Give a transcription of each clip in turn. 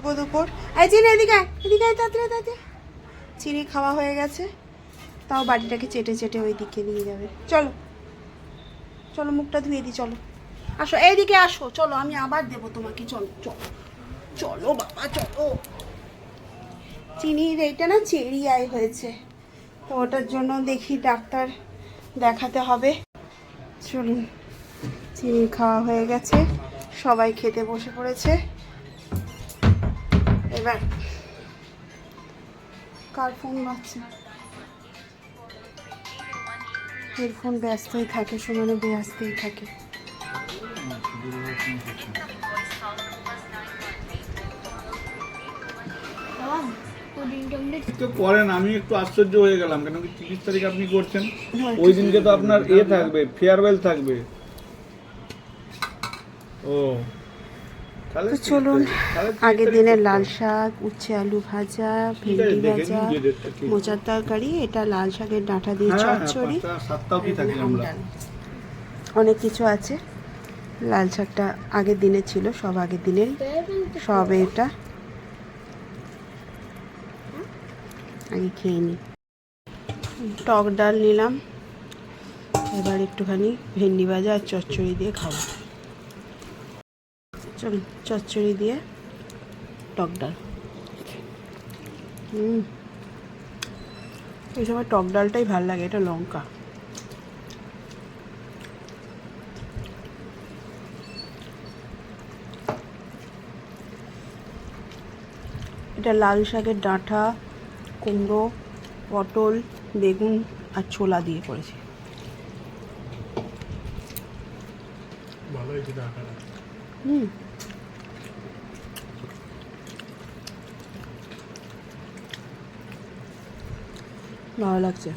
দুপুর দুপুর এই চিনি এদিকে এদিকে তাড়াতাড়ি তাড়াতাড়ি। চিনি খাওয়া হয়ে গেছে। তাও বাড়িটাকে চেটে চেটে ওই দিকে নিয়ে যাবে। চলো। চলো, মুখটা ধুয়ে দিই চলো। আসো, এইদিকে আসো। চলো, আমি আবার দেবো তোমাকে। চলো চলো চলো বাবা, চলো। চিনির এইটা না চেরি আই হয়েছে। তো ওটার জন্য দেখি ডাক্তার দেখাতে হবে। চলুন, চিনি খাওয়া হয়ে গেছে। সবাই খেতে বসে পড়েছে। এবার কার ফোন বাজছে হেডফোন ব্যস্তই থাকে সমানে ব্যস্তই থাকে। তো করেন আমি একটু আশ্চর্য হয়ে গেলাম কেন কি তিরিশ তারিখ আপনি করছেন? হ্যাঁ, ওই দিনকে তো আপনার এ থাকবে ফেয়ারওয়েল থাকবে। ও তো চলুন তারিখ। তাহলে 30 আগের দিনের লাল শাক উচ্ছে আলু ভাজা ভেন্ডি ভাজা। মোচার তরকারি এটা লাল শাকের ডাঁটা দিয়ে হ্যাঁ, হ্যাঁ, চচ্চড়ি। অনেক কিছু আছে। লাল শাকটা আগের দিনে ছিল সব আগের দিনেরই। সব এটা। আগে খেয়ে নিই। টক ডাল নিলাম। এবার একটুখানি ভেন্ডি ভাজা আর চচ্চড়ি দিয়ে খাব। চচ্চড়ি দিয়ে টক ডাল। এই সময় টক ডালটাই ভালো লাগে, এটা লঙ্কা। এটা লাল শাকের ডাঁটা, কুমড়ো, পটল, বেগুন আর ছোলা দিয়ে করেছি। ভালো হয়েছে টাকাটা হুম। ভালো লাগছে।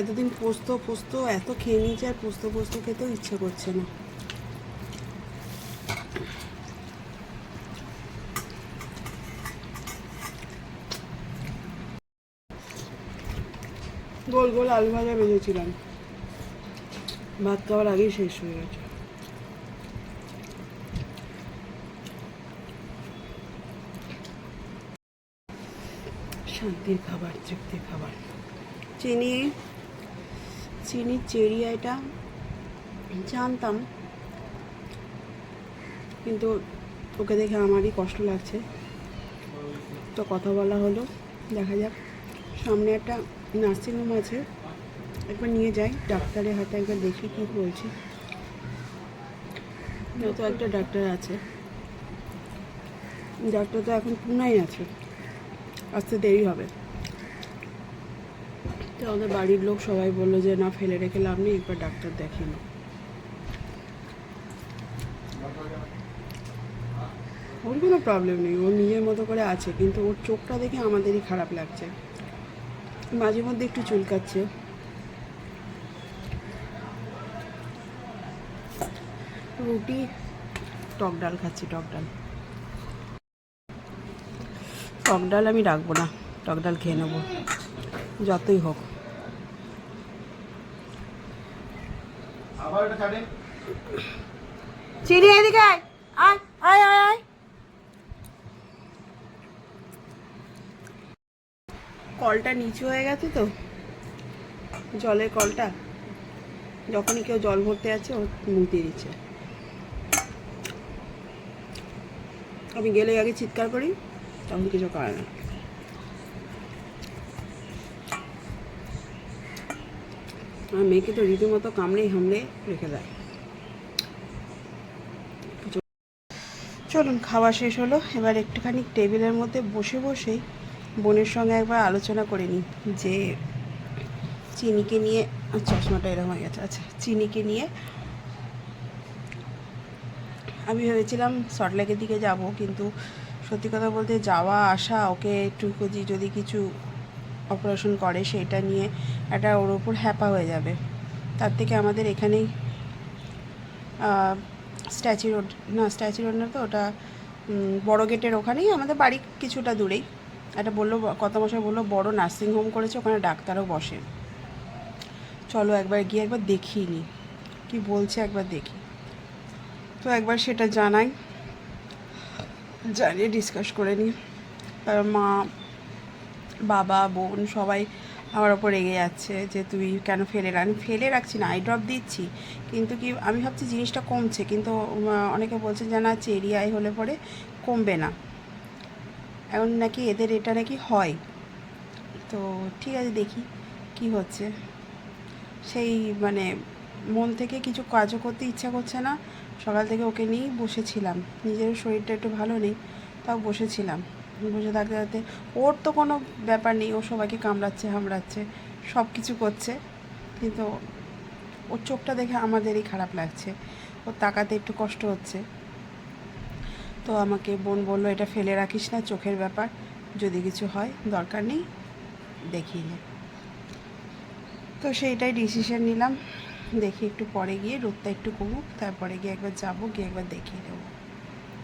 এতদিন পোস্ত পোস্ত, এত খেয়ে নিয়েছে আর পোস্ত পোস্ত খেতেও ইচ্ছে করছে না। গোল গোল আলু ভাজা ভেজেছিলাম। ভাত খাওয়ার আগেই শেষ হয়ে গেছে। শান্তির খাবার, তৃপ্তির খাবার। চিনি চিনির চেরি এটা জানতাম। কিন্তু ওকে দেখে আমারই কষ্ট লাগছে। তো কথা বলা হলো, দেখা যাক। সামনে একটা নার্সিংহোম আছে। একবার নিয়ে যাই, ডাক্তারের হাতে একবার দেখি কী বলছি। তো একটা ডাক্তার আছে। ডাক্তার তো এখন পুনাই আছে। আসতে দেরি হবে। তো আমাদের বাড়ির লোক সবাই বলল যে, না, ফেলে রেখে লাভ নেই, একবার ডাক্তার দেখে নাও। ওর কোনো প্রবলেম নেই। ও নিজের মতো করে আছে, কিন্তু ওর চোখটা দেখে আমাদেরই খারাপ লাগছে। মাঝে মধ্যে একটু চুলকাচ্ছে রুটি টক ডাল খাচ্ছি টক ডাল। টক ডাল আমি রাখব না টক ডাল খেয়ে নেব যতই হোক। চিনি এদিকে আয় আয় আয় আয় আয় কলটা নিচু হয়ে গেছে তো, জলের কলটা। যখনই কেউ জল ভরতে আছে ও মুখ দিয়ে দিচ্ছে। আমি গেলে আগে চিৎকার করি, তখন কিছু করে না। আমার মেয়েকে তো রীতিমতো কামড়েই হামড়ে রেখে দেয়। চলুন, খাওয়া শেষ হলো। এবার একটুখানি টেবিলের মধ্যে বসে বসেই বোনের সঙ্গে একবার আলোচনা করে নিই যে চিনিকে নিয়ে চশমাটা এরকম হয়ে গেছে আচ্ছা চিনিকে নিয়ে আমি ভেবেছিলাম সল্টলেকের দিকে যাব, কিন্তু সত্যি কথা বলতে যাওয়া, আসা, ওকে একটু যদি যদি কিছু অপারেশন করে, সেটা নিয়ে একটা ওর ওপর হ্যাপা হয়ে যাবে। তার থেকে আমাদের এখানেই স্ট্যাচু রোড না স্ট্যাচু রোড না তো, ওটা বড় গেটের ওখানেই, আমাদের বাড়ি কিছুটা দূরেই। একটা বলল কত মশাই বলল, বড় নার্সিং হোম করেছে, ওখানে ডাক্তারও বসে। চলো একবার গিয়ে একবার দেখিয়ে নি। কি বলছে একবার দেখি। তো একবার সেটা জানাই। জানিয়ে ডিসকাস করে নিই তার মা, বাবা, বোন সবাই আমার ওপর রেগে যাচ্ছে যে তুই কেন ফেলে আমি ফেলে রাখছি না আই ড্রপ দিচ্ছি। কিন্তু কি, আমি ভাবছি জিনিসটা কমছে, কিন্তু অনেকে বলছে যে না, চেরি আই হলে পরে কমবে না। এখন নাকি এদের এটা নাকি হয়। তো ঠিক আছে, দেখি কি হচ্ছে। সেই মানে মন থেকে কিছু কাজও করতে ইচ্ছা করছে না। সকাল থেকে ওকে নিয়েই বসেছিলাম। নিজের শরীরটা একটু ভালো নেই, তাও বসেছিলাম। বসে থাকতে থাকতে ওর তো কোনো ব্যাপার নেই, ও সবাইকে কামড়াচ্ছে, হামড়াচ্ছে সব কিছু করছে। কিন্তু ওর চোখটা দেখে আমাদেরই খারাপ লাগছে। ওর তাকাতে একটু কষ্ট হচ্ছে। তো আমাকে বোন বলল, এটা ফেলে রাখিস না, চোখের ব্যাপার। যদি কিছু হয়, দরকার নেই, দেখিয়ে নে। তো সেইটাই ডিসিশন নিলাম। দেখি একটু পরে গিয়ে রোদটা একটু কমুক, তারপরে গিয়ে একবার যাব, গিয়ে একবার দেখিয়ে দেবো